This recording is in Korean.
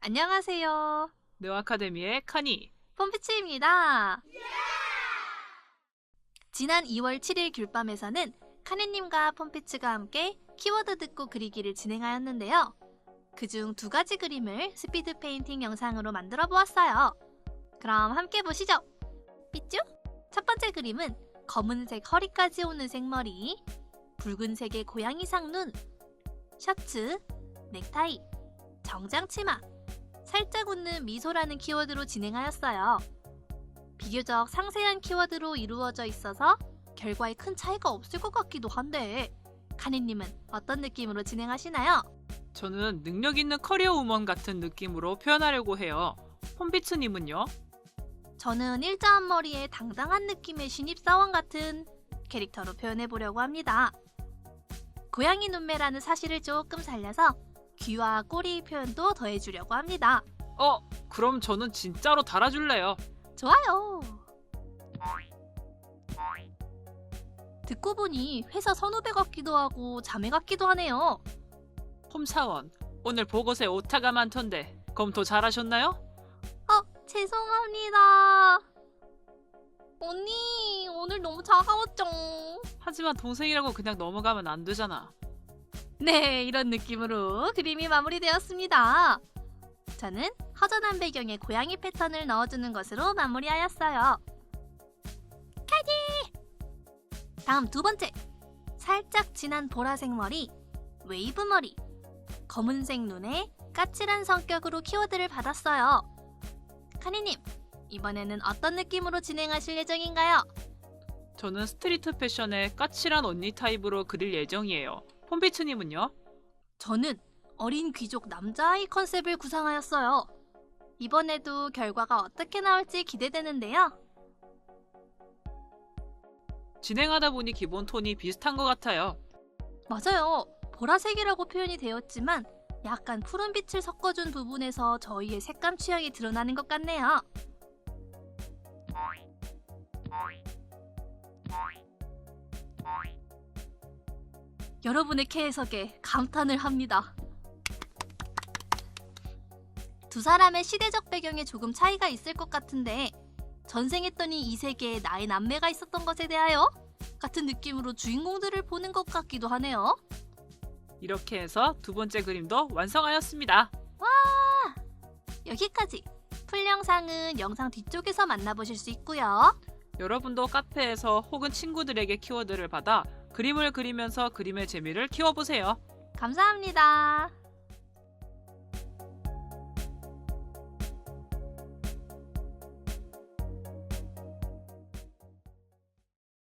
안녕하세요. 네오 아카데미의 카니. 폼피치입니다. 지난 2월 7일 귤밤에서는 카네님과 폼피츠가 함께 키워드 듣고 그리기를 진행하였는데요. 그중 두 가지 그림을 스피드 페인팅 영상으로 만들어 보았어요. 그럼 함께 보시죠. 삐쭈? 첫 번째 그림은 검은색 허리까지 오는 생머리, 붉은색의 고양이 상 눈, 셔츠, 넥타이, 정장 치마, 살짝 웃는 미소라는 키워드로 진행하였어요. 비교적 상세한 키워드로 이루어져 있어서 결과에 큰 차이가 없을 것 같기도 한데 카니님은 어떤 느낌으로 진행하시나요? 저는 능력 있는 커리어 우먼 같은 느낌으로 표현하려고 해요. 폼비츠님은요? 저는 일자한 머리에 당당한 느낌의 신입사원 같은 캐릭터로 표현해 보려고 합니다. 고양이 눈매라는 사실을 조금 살려서 귀와 꼬리 표현도 더해주려고 합니다. 어, 그럼 저는 진짜로 달아줄래요. 좋아요. 듣고 보니 회사 선후배 같기도 하고 자매 같기도 하네요. 폼사원, 오늘 보고서에 오타가 많던데 검토 잘하셨나요? 어, 죄송합니다. 언니, 오늘 너무 차가웠죠? 하지만 동생이라고 그냥 넘어가면 안 되잖아. 네, 이런 느낌으로 그림이 마무리되었습니다. 저는 허전한 배경에 고양이 패턴을 넣어주는 것으로 마무리하였어요. 카디! 다음 두 번째. 살짝 진한 보라색 머리, 웨이브 머리, 검은색 눈에 까칠한 성격으로 키워드를 받았어요. 카니님, 이번에는 어떤 느낌으로 진행하실 예정인가요? 저는 스트리트 패션의 까칠한 언니 타입으로 그릴 예정이에요. 폼비츠님은요? 저는 어린 귀족 남자아이 컨셉을 구상하였어요. 이번에도 결과가 어떻게 나올지 기대되는데요. 진행하다 보니 기본 톤이 비슷한 것 같아요. 맞아요. 보라색이라고 표현이 되었지만 약간 푸른빛을 섞어준 부분에서 저희의 색감 취향이 드러나는 것 같네요. 여러분의 캐해석에 감탄을 합니다. 두 사람의 시대적 배경에 조금 차이가 있을 것 같은데 전생했더니 이 세계에 나의 남매가 있었던 것에 대하여 같은 느낌으로 주인공들을 보는 것 같기도 하네요. 이렇게 해서 두 번째 그림도 완성하였습니다. 여기까지. 풀 영상은 영상 뒤쪽에서 만나보실 수 있고요. 여러분도 카페에서 혹은 친구들에게 키워드를 받아 그림을 그리면서 그림의 재미를 키워보세요. 감사합니다.